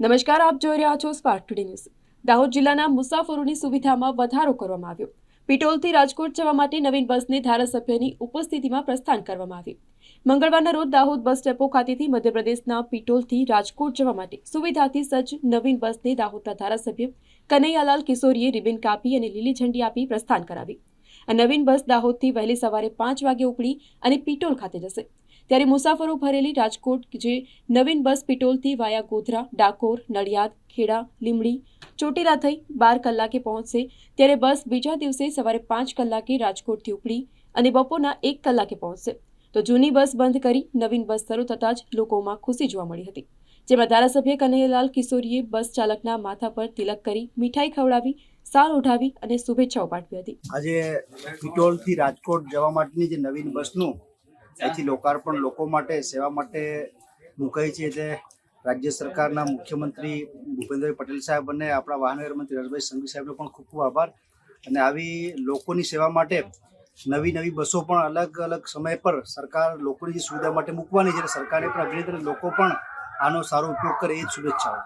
નમસ્કાર, આપ જોઈ રહ્યા છો સ્પાર્ક ટુડે ન્યૂઝ દાહોદ જિલ્લાના મુસાફરોની સુવિધામાં વધારો કરવામાં આવ્યો. પિટોલથી રાજકોટ જવા માટે નવીન બસને ધારાસભ્યની ઉપસ્થિતિમાં પ્રસ્થાન કરવામાં આવ્યું. મંગળવારના રોજ દાહોદ બસ ડેપો ખાતેથી મધ્યપ્રદેશના પિટોલથી રાજકોટ જવા માટે સુવિધાથી સજ્જ નવીન બસને દાહોદના ધારાસભ્ય કનૈયાલાલ કિશોરીએ રિબિન કાપી અને લીલી ઝંડી આપી પ્રસ્થાન કરાવી આ નવીન બસ દાહોદથી વહેલી સવારે પાંચ વાગે ઉપડી અને પિટોલ ખાતે જશે. ત્યારે મુસાફરો ભરેલી રાજકોટ જે નવીન બસ પિટોલથી વાયા ગોધરા, ડાકોર, નડિયાદ, ખેડા લીમડી ચોટીલા થઈ બાર કલાકે પહોંચશે. ત્યારે બસ બીજા દિવસે સવારે પાંચ કલાકે રાજકોટથી ઉપડી અને બપોરના એક કલાકે પહોંચશે. તો જૂની બસ બંધ કરી નવીન બસ શરૂ થતાં જ લોકોમાં ખુશી જોવા મળી હતી. જેમાં ધારાસભ્ય કનૈયાલાલ કિશોરીએ બસ ચાલકના માથા પર તિલક કરી મીઠાઈ ખવડાવી સાલ ઉઠાવી અને શુભેચ્છાઓ પાઠવી હતી. આજે પિટોલથી રાજકોટ જવા માટેની જે નવીન બસનું અહીંથી લોકાર્પણ લોકો માટે, સેવા માટે મુકાઈ છે તે રાજ્ય સરકારના મુખ્યમંત્રી ભૂપેન્દ્રભાઈ પટેલ સાહેબ અને આપણા વાહન વ્યવહાર મંત્રી હર્ષભાઈ સંઘવી સાહેબનો પણ ખૂબ ખૂબ આભાર. અને આવી લોકોની સેવા માટે નવી નવી બસો પણ અલગ અલગ સમય પર સરકાર લોકોની સુવિધા માટે મૂકવાની છે સરકારે પણ અભિનંદન લોકો પણ આનો સારો ઉપયોગ કરે એ જ શુભેચ્છાઓ.